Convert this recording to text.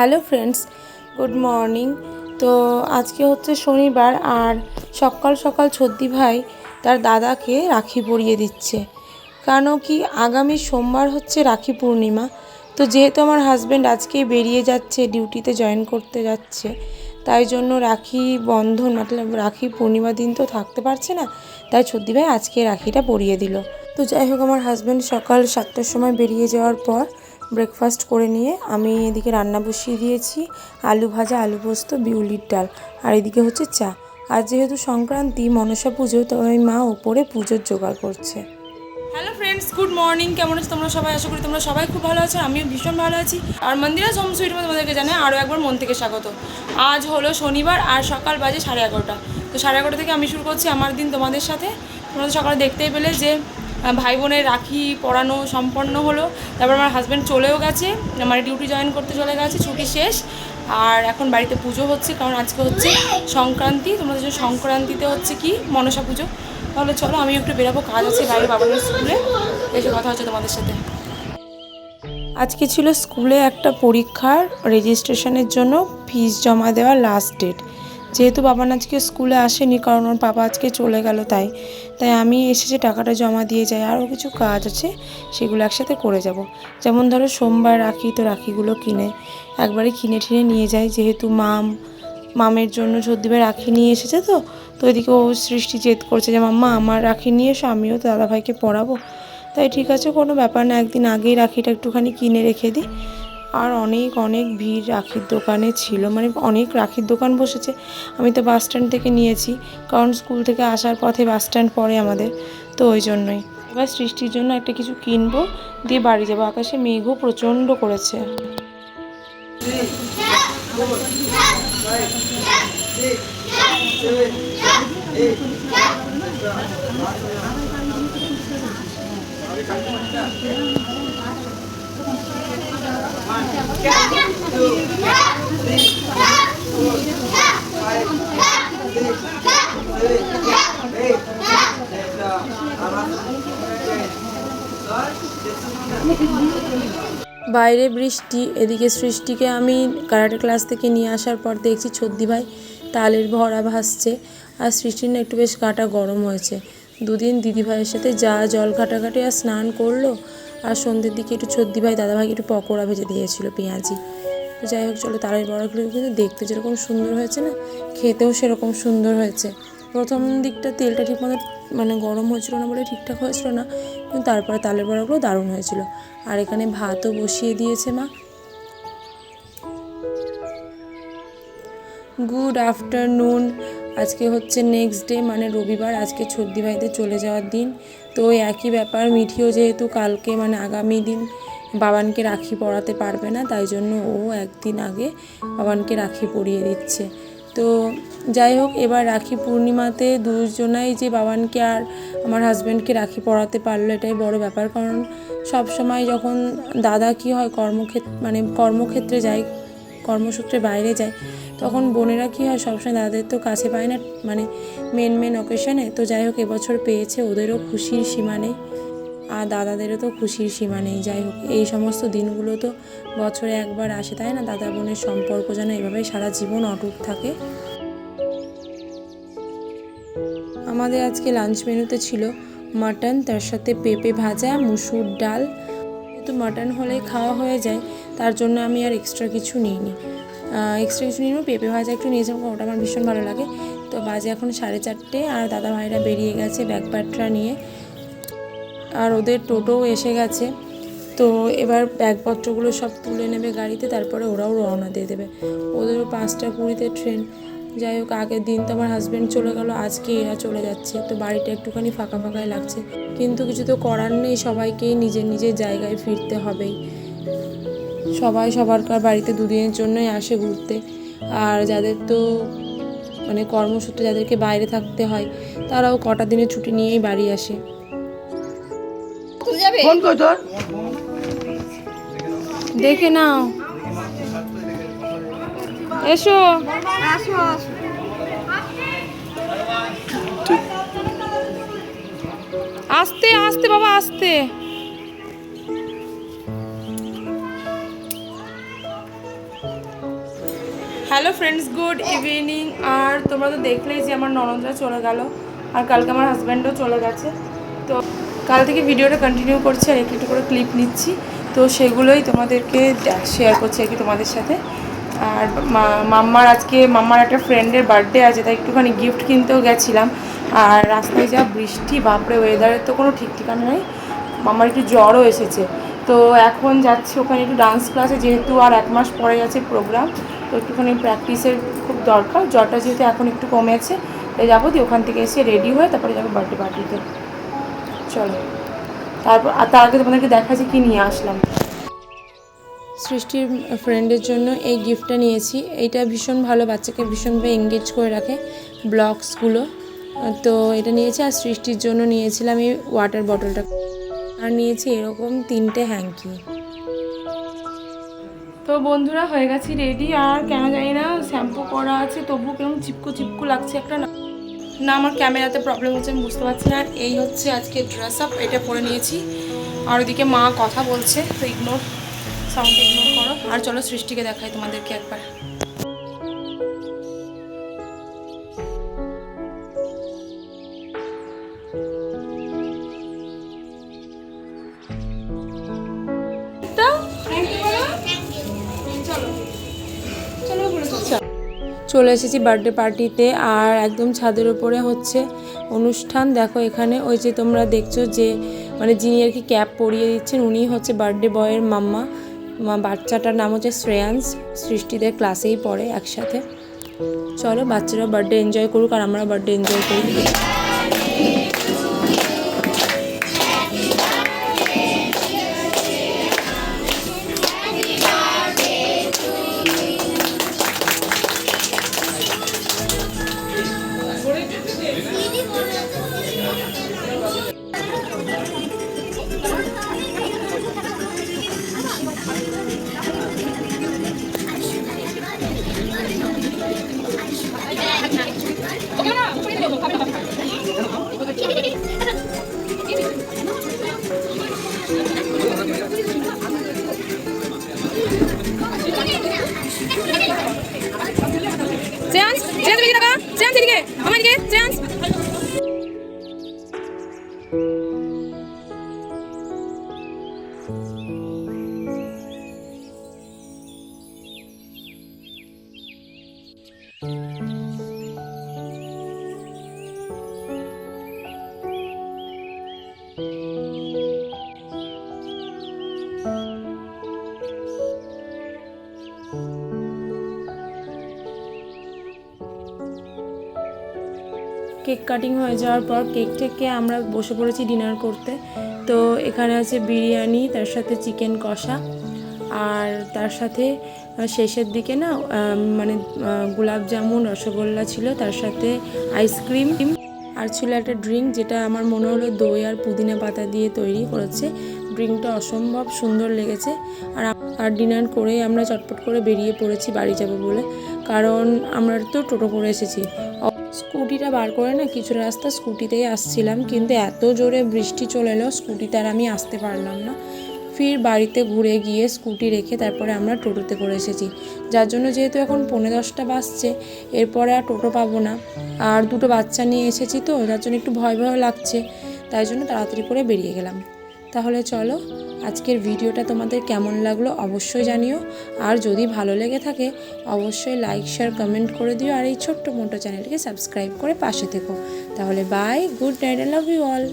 Hello friends, good morning. তো আজকে হচ্ছে শনিবার আর সকাল সকাল ছদ্দি ভাই তার দাদাকে রাখি পরিয়ে দিচ্ছে। কেন কি আগামী সোমবার হচ্ছে রাখি পূর্ণিমা। তো যেহেতু আমার হাজব্যান্ড আজকেই বেরিয়ে যাচ্ছে ডিউটিতে জয়েন করতে যাচ্ছে, তাই জন্য রাখি বন্ধন, মতলব রাখি পূর্ণিমা দিন তো থাকতে পারছে না, তাই ছদ্দি ভাই আজকে রাখিটা পরিয়ে দিল। তো যাই হোক, আমার হাজব্যান্ড সকাল সাতটার সময় বেরিয়ে যাওয়ার পর ব্রেকফাস্ট করে নিয়ে আমি এদিকে রান্না বসিয়ে দিয়েছি, আলু ভাজা, আলু পোস্ত, বিউলির ডাল আর এদিকে হচ্ছে চা। আর যেহেতু সংক্রান্তি, মনসা পুজো, তো ওই মা ওপরে পুজোর জোগাড় করছে। হ্যালো ফ্রেন্ডস গুড মর্নিং কেমন আছো তোমরা সবাই? আশা করি তোমরা সবাই খুব ভালো আছো, আমিও ভীষণ ভালো আছি। আর মন্দিরা হোম সুইট তোমাদেরকে জানাই আরও একবার মন থেকে স্বাগত। আজ হলো শনিবার আর সকাল বাজে সাড়ে এগারোটা। তো সাড়ে এগারোটা থেকে আমি শুরু করছি আমার দিন তোমাদের সাথে। তোমরা সকালে দেখতেই পেলে যে ভাই বোনের রাখি পরানো সম্পন্ন হলো। তারপর আমার হাজব্যান্ড চলেও গেছে, আমার ডিউটি জয়েন করতে চলে গেছে, ছুটি শেষ। আর এখন বাড়িতে পুজো হচ্ছে, কারণ আজকে হচ্ছে সংক্রান্তি। তোমাদের জন্য সংক্রান্তিতে হচ্ছে কি? মনসা পুজো। তাহলে চলো আমি একটু বেরাবো, কাজ আছে বাইরে বাবানের স্কুলে। এসে কথা হচ্ছে তোমাদের সাথে। আজকে ছিল স্কুলে একটা পরীক্ষার রেজিস্ট্রেশনের জন্য ফিস জমা দেওয়ার লাস্ট ডেট যেহেতু বাবান আজকে স্কুলে আসেনি, কারণ ওর বাবা আজকে চলে গেল তাই। তাই আমি এসেছি টাকাটা জমা দিয়ে যাই, আরও কিছু কাজ আছে, সেগুলো একসাথে করে যাব। যেমন ধরো সোমবার রাখি, তো রাখিগুলো কিনে একবারে কিনে ঠিনে নিয়ে যাই, যেহেতু মাম, মামের জন্য সর্দিবে রাখি নিয়ে এসেছে তো তো এদিকে ও সৃষ্টি জেদ করছে যে, মাম্মা, আমার রাখি নিয়ে এসো, আমিও তো দাদাভাইকে পড়াবো। তাই ঠিক আছে, কোনো ব্যাপার না, একদিন আগেই রাখিটা একটুখানি কিনে রেখে দিই। আর অনেক অনেক ভিড় রাখির দোকানে ছিল। মানে অনেক রাখির দোকান বসেছে। আমি তো বাস স্ট্যান্ড থেকে নিয়েছি। কারণ স্কুল থেকে আসার পথে বাস স্ট্যান্ড পড়ে আমাদের। তো ওই জন্যই। এবার সৃষ্টির জন্য একটা কিছু কিনবো, দিয়ে বাড়ি যাব। আকাশে মেঘও প্রচণ্ড করেছে। বাইরে বৃষ্টি, এদিকে সৃষ্টিকে আমি কারাটে ক্লাস থেকে নিয়ে আসার পর দেখছি, ছদ্দি ভাই, তালের ভরা ভাসছে। আর সৃষ্টির না একটু বেশ গাটা গরম হয়েছে। দুদিন দিদি ভাইয়ের সাথে যা জল ঘাটাঘাটি আর স্নান করল আর সন্ধ্যের দিকে একটু ছদ্দি ভাই দাদাভাইকে একটু পকোড়া ভেজে দিয়েছিল, পেঁয়াজি। তো যাই হোক, চলো তালের বড়াগুলো কিন্তু দেখতে যেরকম সুন্দর হয়েছে না, খেতেও সেরকম সুন্দর হয়েছে। প্রথম দিকটা তেলটা ঠিকমতো মানে গরম হয়েছিল না বলে ঠিকঠাক হয়েছিল না, কিন্তু তারপরে তালের বড়াগুলো দারুণ হয়েছিল। আর এখানে ভাতও বসিয়ে দিয়েছে মা। গুড আফটারনুন আজকে হচ্ছে নেক্সট ডে মানে রবিবার, আজকে ছর্দি ভাইতে চলে যাওয়ার দিন। তো একই ব্যাপার, মিঠিও যেহেতু কালকে মানে আগামী দিন বাবানকে রাখি পরাতে পারবে না, তাই জন্য ও একদিন আগে বাবানকে রাখি পরিয়ে দিচ্ছে। তো যাই হোক, এবার রাখি পূর্ণিমাতে দুজনাই যে বাবানকে আর আমার হাজব্যান্ডকে রাখি পরাতে পারল, এটাই বড় ব্যাপার। কারণ সব সময় যখন দাদা কি হয় কর্মক্ষেত্র মানে কর্মক্ষেত্রে যায়, কর্মসূত্রে বাইরে যায় তখন বোনেরা কী হয়, সবসময় দাদাদের তো কাছে পায় না মানে মেন মেন অকেশনে তো যাই হোক, এবছর পেয়েছে, ওদেরও খুশির সীমা নেই। আর দাদাদেরও তো খুশির সীমা নেই, যাই হোক। এই সমস্ত দিনগুলো তো বছরে একবার আসে, তাই না? দাদা বোনের সম্পর্ক যেন এভাবেই সারা জীবন অটুট থাকে। আমাদের আজকে লাঞ্চ মেনুতে ছিল মাটন তার সাথে পেঁপে ভাজা, মুসুর ডাল। যেহেতু মাটন হলে খাওয়া হয়ে যায়, তার জন্য আমি আর এক্সট্রা কিছু নিইনি। এক্সট্রা কিছু নিই পেঁপে ভাজা একটু নিয়েছিলাম কারণ ওটা আমার ভীষণ ভালো লাগে। তো বাজে এখন সাড়ে চারটে, আর দাদা ভাইরা বেরিয়ে গেছে ব্যাগ প্যাটরা নিয়ে। আর ওদের টোটোও এসে গেছে। তো এবার ব্যাগপত্রগুলো সব তুলে নেবে গাড়িতে, তারপরে ওরাও রওনা দিয়ে দেবে। ওদেরও পাঁচটা কুড়িতে ট্রেন যাই হোক, আগের দিন তো আমার হাজব্যান্ড চলে গেল, আজকে এরা চলে যাচ্ছে। তো বাড়িটা একটুখানি ফাঁকা ফাঁকাই লাগছে। কিন্তু কিছু তো করার নেই সবাইকেই নিজের নিজের জায়গায় ফিরতে হবেই। সবাই সবারকার বাড়িতে দুদিনের জন্যই আসে ঘুরতে। আর যাদের তো মানে কর্মসূত্রে যাদেরকে বাইরে থাকতে হয় তারাও কটা দিনের ছুটি নিয়েই বাড়ি আসে। ফোন কর তোর। দেখে নাও। এসো। আস্তে আস্তে বাবা আস্তে। হ্যালো ফ্রেন্ডস গুড ইভিনিং আর তোমরা তো দেখলেই যে আমার ননদরা চলে গেল, আর কালকে আমার হাজব্যান্ডও চলে গেছে। তো কাল থেকে ভিডিওটা কন্টিনিউ করছি আর একটু করে ক্লিপ নিচ্ছি। তো সেগুলোই তোমাদেরকে শেয়ার করছি আর কি তোমাদের সাথে। আর মাম্মার আজকে মাম্মার একটা ফ্রেন্ডের বার্থডে আছে, তাই একটুখানি গিফট কিনতেও গেছিলাম। আর রাস্তায় যা বৃষ্টি, বাপরে ওয়েদারের তো কোনো ঠিক ঠিকানা নেই। মাম্মার একটু জ্বরও এসেছে। তো এখন যাচ্ছি ওখানে একটু ডান্স ক্লাসে যেহেতু আর এক মাস পরে আছে প্রোগ্রাম তো একটুখানি প্র্যাকটিসের খুব দরকার। জ্বরটা যেহেতু এখন একটু কমেছে, তাই যাব দিয়ে ওখান থেকে এসে রেডি হয়ে তারপরে যাব বার্থডে পার্টিতে চলো। তারপর, আর তার আগে তোমাদেরকে দেখা যে কী নিয়ে আসলাম। সৃষ্টির ফ্রেন্ডের জন্য এই গিফটটা নিয়েছি। এইটা ভীষণ ভালো, বাচ্চাকে ভীষণভাবে এঙ্গেজ করে রাখে ব্লগসগুলো তো এটা নিয়েছি আর সৃষ্টির জন্য নিয়েছিলাম এই ওয়াটার বটলটা আর নিয়েছি এরকম তিনটে হ্যাঙ্কি তো বন্ধুরা, হয়ে গেছি রেডি আর কেন জানি না শ্যাম্পু করা আছে তবু কেমন চিপকু চিপকু লাগছে একটা না না, আমার ক্যামেরাতে প্রবলেম হচ্ছে, আমি বুঝতে পারছি না। এই হচ্ছে আজকে ড্রেস আপ এটা পরে নিয়েছি। আর ওদিকে মা কথা বলছে, তো ইগনোর সাউন্ড ইগনোর করো। আর চলো সৃষ্টিকে দেখাই তোমাদেরকে একবার। চলে এসেছি বার্থডে পার্টিতে আর একদম ছাদের উপরে হচ্ছে অনুষ্ঠান। দেখো এখানে ওই যে তোমরা দেখছ যে মানে যিনি আর কি ক্যাপ পরিয়ে দিচ্ছেন উনি হচ্ছে বার্থডে বয়ের মাম্মা। বাচ্চাটার নাম হচ্ছে শ্রেয়াংস সৃষ্টিদের ক্লাসেই পড়ে একসাথে। চলো বাচ্চারা বার্থডে এনজয় করুক আর আমরা বার্থডে এনজয় করি। শ্রেয়াংস শ্রেয়াংস এদিকে টাকা শ্রেয়াংস এদিকে আমার এদিকে শ্রেয়াংস কেক কাটিং হয়ে যাওয়ার পর কেক থেকে আমরা বসে পড়েছি ডিনার করতে। তো এখানে আছে বিরিয়ানি, তার সাথে চিকেন কষা আর তার সাথে শেষের দিকে না মানে গোলাপ জামুন, রসগোল্লা ছিল, তার সাথে আইসক্রিম আর ছিল একটা ড্রিঙ্ক যেটা আমার মনে হলো দই আর পুদিনা পাতা দিয়ে তৈরি করেছে। ড্রিঙ্কটা অসম্ভব সুন্দর লেগেছে আর আর ডিনার করে আমরা চটপট করে বেরিয়ে পড়েছি বাড়ি যাব বলে। কারণ আমরা তো টোটো করে এসেছি। স্কুটিটা বার করে না কিছু রাস্তা স্কুটিতেই আসছিলাম, কিন্তু এত জোরে বৃষ্টি চলে এলো, স্কুটিতে আর আমি আসতে পারলাম না। ফির বাড়িতে ঘুরে গিয়ে স্কুটি রেখে তারপরে আমরা টোটোতে করে এসেছি। যার জন্য যেহেতু এখন পৌনে দশটা বাজছে, এরপরে আর টোটো পাবো না। আর দুটো বাচ্চা নিয়ে এসেছি তো যার জন্য একটু ভয় ভয় লাগছে, তাই জন্য তাড়াতাড়ি করে বেরিয়ে গেলাম। তাহলে চলো, আজকের ভিডিওটা তোমাদের কেমন লাগল অবশ্যই জানিও। আর যদি ভালো লেগে থাকে, অবশ্যই লাইক শেয়ার কমেন্ট করে দিও আর এই ছোট্ট মোটো চ্যানেলকে সাবস্ক্রাইব করে পাশে থেকো। তাহলে bye good night I love you all